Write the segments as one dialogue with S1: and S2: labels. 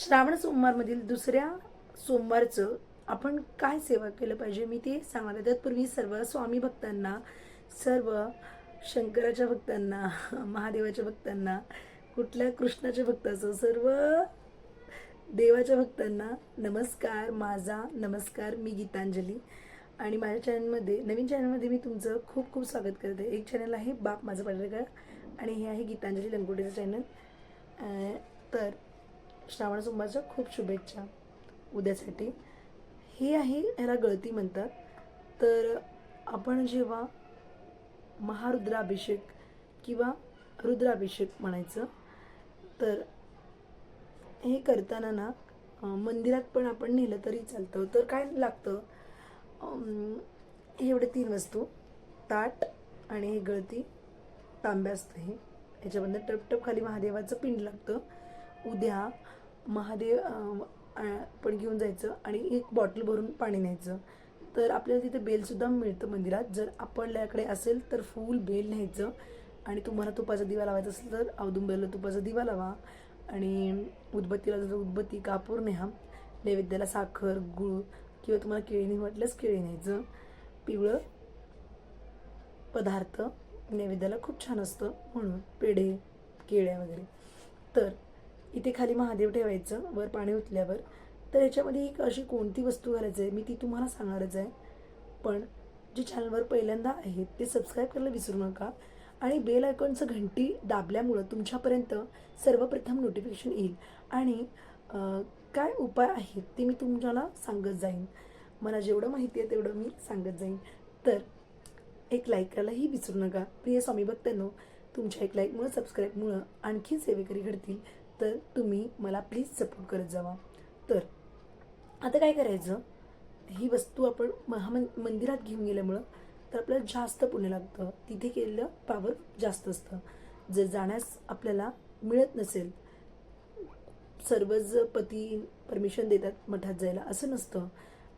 S1: श्रावण सोमवारमधील दुसऱ्या सोमवारचं आपण काय सेवा केलं पाहिजे? मी ते सांगणार आहे. तत्पूर्वी सर्व स्वामी भक्तांना सर्व शंकराच्या भक्तांना महादेवाच्या भक्तांना कुठल्या कृष्णाच्या भक्ताचं सर्व देवाच्या भक्तांना नमस्कार. माझा नमस्कार. मी गीतांजली. आणि माझ्या चॅनलमध्ये नवीन चॅनलमध्ये मी तुमचं खूप खूप स्वागत करते. एक चॅनल आहे बाप माझं पाडळकर आणि हे आहे गीतांजली लंगोटेचं चॅनल. तर श्रावण सोमवारच्या खूप शुभेच्छा उद्यासाठी. हे आहे ह्याला गळती म्हणतात. तर आपण जेव्हा महारुद्राभिषेक किंवा रुद्राभिषेक म्हणायचं तर हे करताना ना मंदिरात पण आपण नेलं तरी चालतं. तर काय लागतं? एवढे तीन वस्तू. ताट आणि हे गळती तांब्या असतं हे. याच्याबद्दल टपटप खाली महादेवाचं पिंड लागतं. उद्या महादेव पण घेऊन जायचं आणि एक बॉटल भरून पाणी न्यायचं. तर आपल्याला तिथे बेलसुद्धा मिळतं मंदिरात. जर आपल्याकडे असेल तर फुल बेल न्यायचं. आणि तुम्हाला तुपाचा दिवा लावायचा असेल तर औदुंबरला तुपाचा दिवा लावा. आणि उदबत्तीला जर उदबत्ती कापूर न्या नैवेद्याला साखर गुळ किंवा तुम्हाला केळी नाही केळी न्यायचं. पिवळं पदार्थ नैवेद्याला खूप छान असतं म्हणून पेढे केळ्या वगैरे. तर इथे खाली महादेव ठेवायचं वर पाणी उतल्यावर तर याच्यामध्ये एक अशी कोणती वस्तू घालायची आहे मी ती तुम्हाला सांगणारच आहे. पण जे चॅनलवर पहिल्यांदा आहेत ते सबस्क्राईब करायला विसरू नका. आणि बेल आयकॉनचं घंटी दाबल्यामुळं तुमच्यापर्यंत सर्वप्रथम नोटिफिकेशन येईल. आणि काय उपाय आहेत ते मी तुम्हाला सांगत जाईन. मला जेवढं माहिती आहे तेवढं मी सांगत जाईन. तर एक लाईक करायलाही विसरू नका. प्रिय स्वामी भक्तांनो तुमच्या एक लाईकमुळं सबस्क्राईबमुळं आणखी सेवेकरी घडतील. तर तुम्ही मला प्लीज सपोर्ट करत जावा. तर आता काय करायचं? ही वस्तू आपण महा मंदिरात घेऊन गेल्यामुळं तर आपल्याला जास्त पुण्य लागतं. तिथे केलेलं पावर जास्त असतं. जर जाण्यास आपल्याला मिळत नसेल सर्वच पती परमिशन देतात मठात जायला असं नसतं.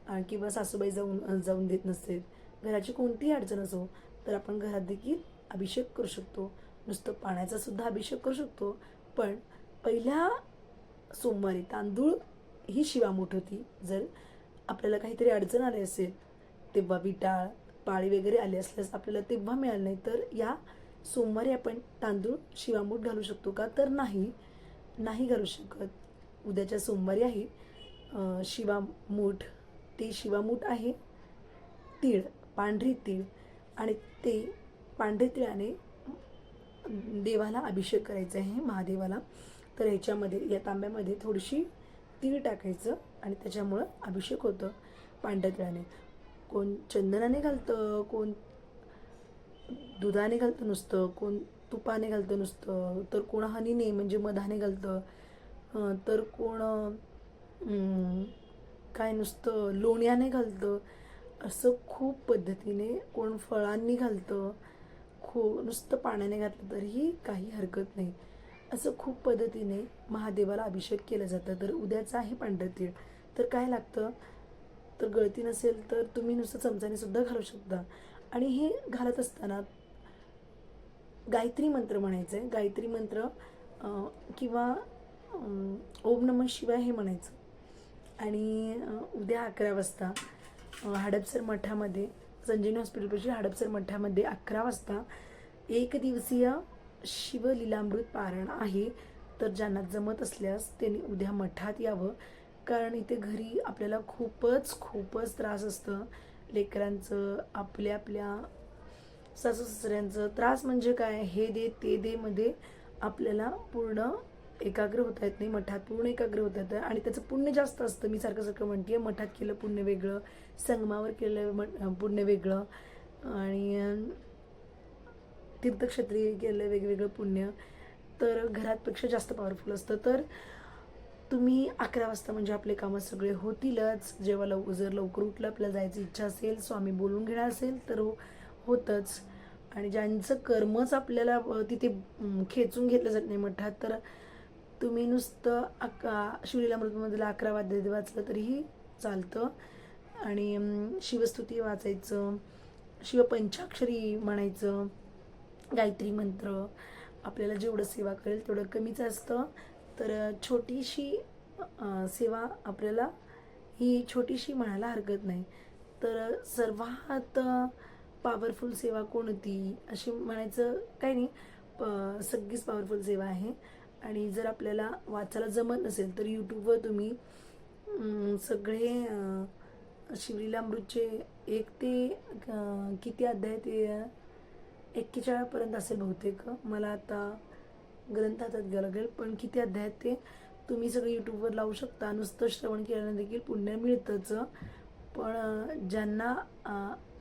S1: आणि किंवा सासूबाई जाऊन जाऊन देत नसते घराची कोणतीही अडचण असो तर आपण घरात देखील अभिषेक करू शकतो. नुसतं पाण्याचा सुद्धा अभिषेक करू शकतो. पण पहिल्या सोमवारी तांदूळ ही शिवामूठ होती. जर आपल्याला काहीतरी अडचण आली असेल तेव्हा विटाळ पाळी वगैरे आली असल्यास आपल्याला तेव्हा मिळालं नाही. तर या सोमवारी आपण तांदूळ शिवामूठ घालू शकतो का? तर नाही. नाही घालू शकत. उद्याच्या सोमवारी आहे. शिवामूठ ते शिवामूठ आहे. तीळ पांढरी तीळ आणि ते पांढरे तिळाने देवाला अभिषेक करायचा आहे महादेवाला. तर ह्याच्यामध्ये या तांब्यामध्ये थोडीशी तीळ टाकायचं आणि त्याच्यामुळं अभिषेक होतं पांढरतिळाने. कोण चंदनाने घालतं कोण दुधाने घालतं नुसतं कोण तुपाने घालतं नुसतं तर कोण हनीने म्हणजे मधाने घालतं तर कोण काय नुसतं लोण्याने घालतं असं खूप पद्धतीने कोण फळांनी घालतं खो नुसतं पाण्याने घातलं तरीही काही हरकत नाही. असं खूप पद्धतीने महादेवाला अभिषेक केला जातं. तर उद्याचं आहे पांढरतीळ. तर काय लागतं? तर गळती नसेल तर तुम्ही नुसतं चमचाने सुद्धा घालू शकता. आणि हे घालत असताना गायत्री मंत्र म्हणायचं. आहे गायत्री मंत्र किंवा ओम नम शिवाय हे म्हणायचं. आणि उद्या अकरा वाजता हडपसर मठामध्ये संजीवनी हॉस्पिटलपाशी हडपसर मठामध्ये अकरा वाजता एक दिवसीय शिवलीलामृत पारायण आहे तर ज्यांना जमत असल्यास त्यांनी उद्या मठात यावं. कारण इथे घरी आपल्याला खूपच खूपच त्रास असतं. लेकरांचं आपल्या आपल्या सासू सासऱ्यांचं त्रास म्हणजे काय? हे दे ते दे मध्ये आपल्याला पूर्ण एकाग्र होता येत नाही. मठात पूर्ण एकाग्र होता येतं. आणि त्याचं पुण्य जास्त असतं. मी सारखं सारखं म्हणते मठात केलं पुण्य वेगळं संगमावर केलं पुण्य वेगळं. आणि तीर्थक्षेत्री गेलं वेगवेगळं पुण्य तर घरातपेक्षा जास्त पॉवरफुल असतं. तर तुम्ही अकरा वाजता म्हणजे आपले कामं सगळे होतीलच. जेव्हा लव जर लवकर उठलं आपल्याला जायची इच्छा असेल स्वामी बोलून घेणार असेल तर हो- होतंच. आणि ज्यांचं कर्मच आपल्याला तिथे खेचून घेतलं जात नाही मठात तर तुम्ही नुसतं अका शिवलीलामृतमधलं अकरा वाद्य वाचलं तरीही चालतं. आणि शिवस्तुती वाचायचं शिवपंचाक्षरी म्हणायचं गायत्री मंत्र आपल्याला जेवढं सेवा करेल तेवढं कमीच असतं. तर छोटीशी सेवा आपल्याला ही छोटीशी म्हणायला हरकत नाही. तर सर्वात पॉवरफुल सेवा कोणती? अशी म्हणायचं काही नाही. प सगळीच पॉवरफुल सेवा आहे. आणि जर आपल्याला वाचायला जमत नसेल तर यूट्यूबवर तुम्ही सगळे अं, शिवलीलामृतचे एक ते किती अध्याय ते एक्केचाळीसपर्यंत असेल बहुतेक. मला आता ग्रंथ हातात घ्यावं लागेल. पण किती अध्याय ते तुम्ही सगळं यूट्यूबवर लावू शकता. नुसतं श्रवण केल्यानं देखील पुण्य मिळतंच. पण ज्यांना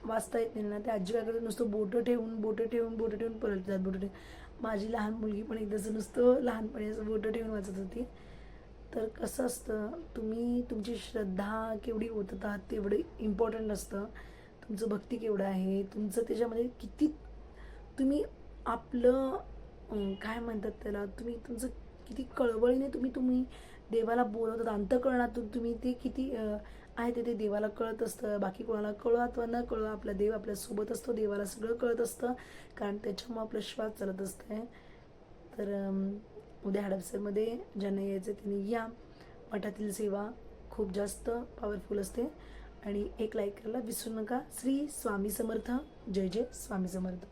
S1: वाचता येत नाही ना ते आजी काय करतात नुसतं बोटं ठेवून बोटं ठेवून बोटं ठेवून पलटतात बोटं ठेवून. माझी लहान मुलगी पण एकदाचं नुसतं लहानपणी असं बोटं ठेवून वाचत होती. तर कसं असतं तुम्ही तुमची श्रद्धा केवढी ओतत आहात तेवढं इम्पॉर्टंट असतं. तुमचं भक्ती केवढं आहे? तुमचं त्याच्यामध्ये किती तुम्ही आपलं काय म्हणतात त्याला तुम्ही तुमचं किती कळवळीने तुम्ही तुम्ही देवाला बोलवतात. अंतकरणातून तुम्ही ते किती आहे ते ते देवाला कळत असतं. बाकी कोणाला कळो अथवा न कळो आपला देव आपल्यासोबत असतो. देवाला सगळं कळत असतं. कारण त्याच्यामुळं आपला श्वास चालत असतं तर उद्या हडपसरमध्ये ज्यांना यायचं त्यांनी या. मठातील सेवा खूप जास्त पॉवरफुल असते. आणि एक लाईक करायला विसरू नका. श्री स्वामी समर्थ. जय जय स्वामी समर्थ.